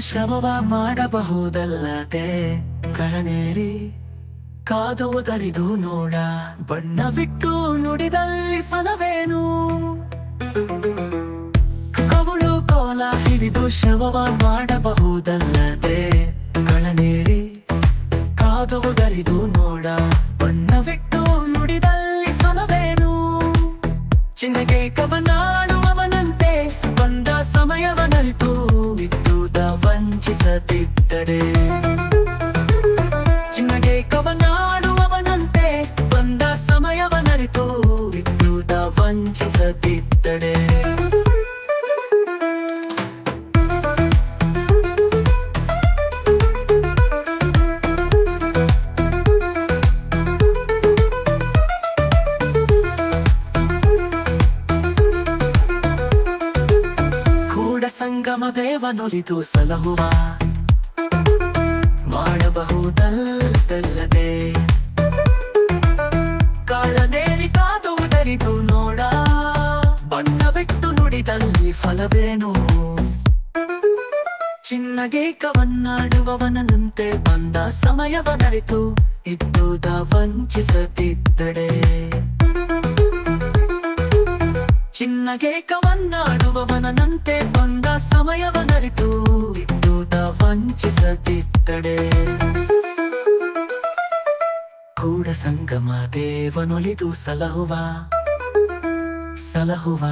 ಶ್ರಮವ ಮಾಡಬಹುದಲ್ಲದೆ, ಕಳನೇರಿ ಕಾದುವುದರಿದು ನೋಡ. ಬಣ್ಣ ಬಿಟ್ಟು ನುಡಿದಲ್ಲಿ ಫಲವೇನು? ಕವಳು ಕೋಲ ಹಿಡಿದು ಶ್ರಮವ ಮಾಡಬಹುದಲ್ಲದೆ, ಕಳನೇರಿ ಕಾದುವುದರಿದು ನೋಡ. ವಂಚಿಸದಿದ್ದಡೆ ಚಿನ್ನಗೆ ಕವನಾಡುವವನಂತೆ ಬಂದ ಸಮಯವನರಿತು ವಿದ್ಯುತ ವಂಚಿಸದಿದ್ದಡೆ ಸಂಗಮ ದೇವನೊಲಿದು ಸಲಹುವ. ಮಾಡಬಹುದಲ್ಲದೆ ಕಾಳನೇರಿ ಕಾದುವುದರಿದು ನೋಡ. ಬಣ್ಣ ಬಿಟ್ಟು ನುಡಿದಲ್ಲಿ ಫಲವೇನು. ಚಿನ್ನಗೆ ಕವನ್ನಾಡುವವನಂತೆ ಬಂದ ಸಮಯವನರಿತು. ಇದ್ದುದ ವಂಚಿಸದಿದ್ದಡೆ. ಚಿನ್ನಗೆ ಕೇಕವನ್ನಾಡುವವನಂತೆ ಬಂದ ಸಮಯವನರಿತು ವಿದ್ಯುತ ವಂಚಿಸದಿದ್ದಡೆ ಕೂಡ ಸಂಗಮ ದೇವನೊಲಿದು ಸಲಹುವ ಸಲಹುವ.